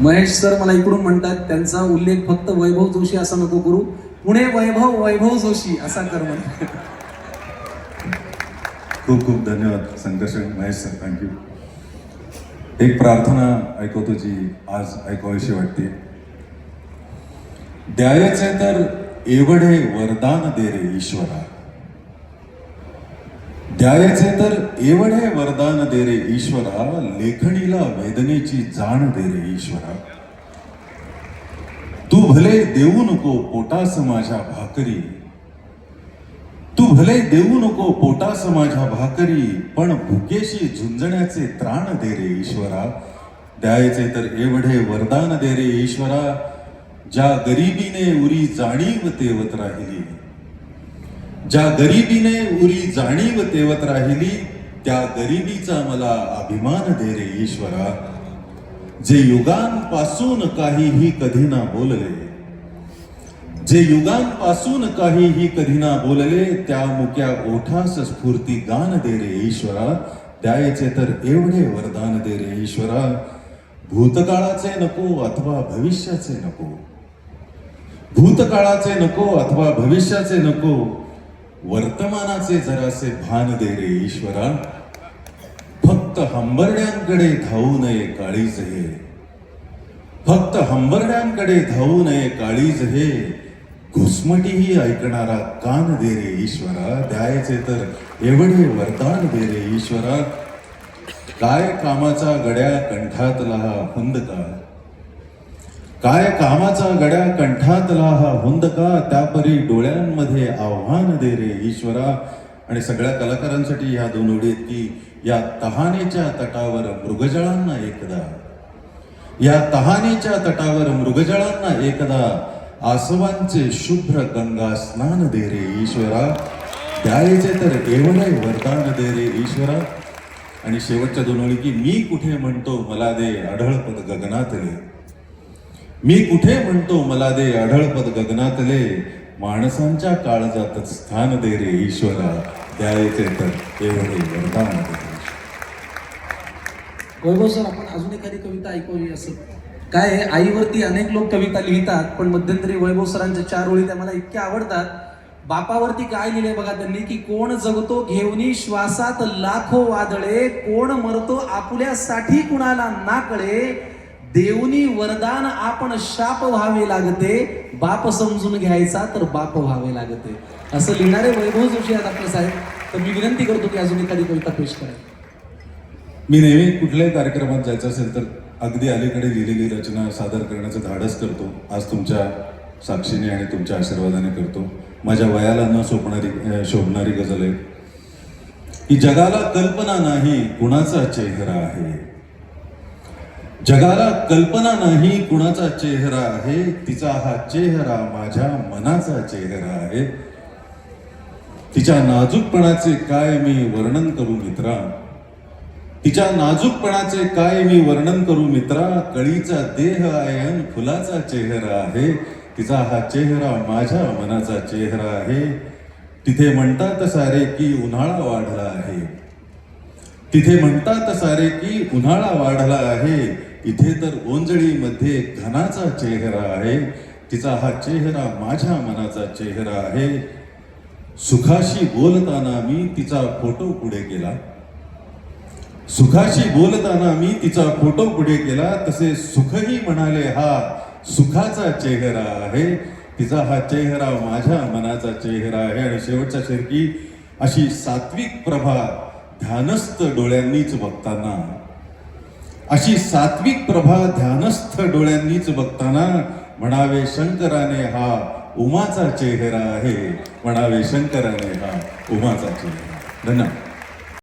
Mahesh sir मला इकडून म्हणतात त्यांचा उल्लेख फक्त वैभव जोशी असा नको करू. पुणे वैभव वैभव जोशी असा कर म्हणे. खूप खूप धन्यवाद संघर्ष महेश सर थँक्यू एक प्रार्थना ऐकवतो जी आज ऐकावीशी वाटते. द्यायचे तर एवढे वरदान दे रे ईश्वरा. द्यायचे तर एवढे वरदान दे रे ईश्वरा लेखणीला वेदनेची जाण दे रे ईश्वरा. तू भले देऊ नको पोटास माझ्या भाकरी तू भले देऊ नको पोटास माझ्या भाकरी पण भुकेशी झुंजण्याचे त्राण दे रे ईश्वरा. द्यायचे तर एवढे वरदान दे रे ईश्वरा ज्या गरिबीने उरी जाणीव तेवत राहिली ज्या गरिबीने उरी जाणीव तेवत राहिली त्या गरिबीचा मला अभिमान दे रे ईश्वरा. जे युगांपासून काहीही कधी ना बोलले जे युगांपासून काहीही कधी ना बोलले त्या मुक्या ओठास स्फूर्ती गान दे रे ईश्वरा. द्यायचे तर एवढे वरदान दे रे ईश्वरा. भूतकाळाचे नको अथवा भविष्याचे नको. भूतकाळाचे नको अथवा भविष्याचे नको. वर्तमानाचे जरासे भान दे रे ईश्वरा. फक्त हंबरड्यांकडे धावू नये काळीज हे. फक्त हंबरड्यांकडे धावू नये काळीज हे. घुसमटीही ऐकणारा कान दे रे ईश्वरा. द्यायचे तर एवढे वरदान दे रे ईश्वरा. काय कामाचा गड्या कंठातला हा हुंदका. काय कामाचा गड्या कंठातला हा हुंदका त्यापरी डोळ्यांमध्ये आव्हान दे रे ईश्वरा. आणि सगळ्या कलाकारांसाठी ह्या दोन ओळी आहेत की या तहानेच्या तटावर मृगजळांना एकदा. या तहानेच्या तटावर मृगजळांना एकदा आसवांचे शुभ्र गंगा स्नान दे रे ईश्वरा. द्यायचे तर एवढे वरदान दे रे ईश्वरा. आणि शेवटच्या दोन ओळी की मी कुठे म्हणतो मला दे आढळपद गगनातले मी कुठे म्हणतो मला दे आढळपद गगनातले? माणसांच्या काळजात स्थान दे रे ईश्वरा. द्यायचे तर एवढे वरदान वैभव सर आपण अजून एखादी कविता ऐकूया असं. काय आईवरती अनेक लोक कविता लिहितात पण मध्यंतरी वैभव सरांच्या चार ओळी त्या मला इतक्या आवडतात. बापावरती काय लिहिले बघा त्यांनी की कोण जगतो घेऊनी श्वासात लाखो वादळे कोण मरतो आपुल्यासाठी कुणाला नाकळे देवनी वरदान आपण शाप व्हावे लागते बाप समजून घ्यायचा तर बाप व्हावे लागते. असं लिहिणारे वैभव जोशी डॉक्टर साहेब. तर मी विनंती करतो की अजून एखादी कविता पेश करा मी नेहमी कुठल्याही कार्यक्रमात जायचं असेल तर अगदी अलीकडे लिहिलेली रचना सादर करण्याचं धाडस करतो. आज तुमच्या साक्षीने आणि तुमच्या आशीर्वादाने करतो. माझ्या वयाला न सोपणारी शोभणारी गजल आहे. की जगाला कल्पना नाही कुणाचा चेहरा आहे. जगाला कल्पना नाही कुणाचा चेहरा आहे तिचा हा चेहरा माझ्या मनाचा चेहरा आहे. तिच्या नाजूकपणाचे काय मी वर्णन करू मित्रा? तिच्या नाजूकपणाचे काय मी वर्णन करू मित्रा? कळीचा देह आहे फुलाचा चेहरा आहे. तिचा हा चेहरा माझ्या मनाचा चेहरा आहे. तिथे म्हणतात सारे की उन्हाळा वाढला आहे. तिथे म्हणतात सारे की उन्हाळा वाढला आहे. इथे तर ओंजळीमध्ये घनाचा चेहरा आहे. तिचा हा चेहरा माझ्या मनाचा चेहरा आहे. सुखाशी बोलताना मी तिचा फोटो पुढे केला. सुखाशी बोलताना मी तिचा फोटो पुढे केला. तसे सुखही म्हणाले हा सुखाचा चेहरा आहे. तिचा हा चेहरा माझ्या मनाचा चेहरा आहे. आणि शेवटच्या शेरकी अशी सात्विक प्रभा ध्यानस्थ डोळ्यांनीच बघताना अशी सात्विक प्रभा ध्यानस्थ डोळ्यांनीच बघताना म्हणावे शंकराने हा उमाचा चेहरा आहे. म्हणावे शंकराने हा उमाचा चेहरा धन्यवाद.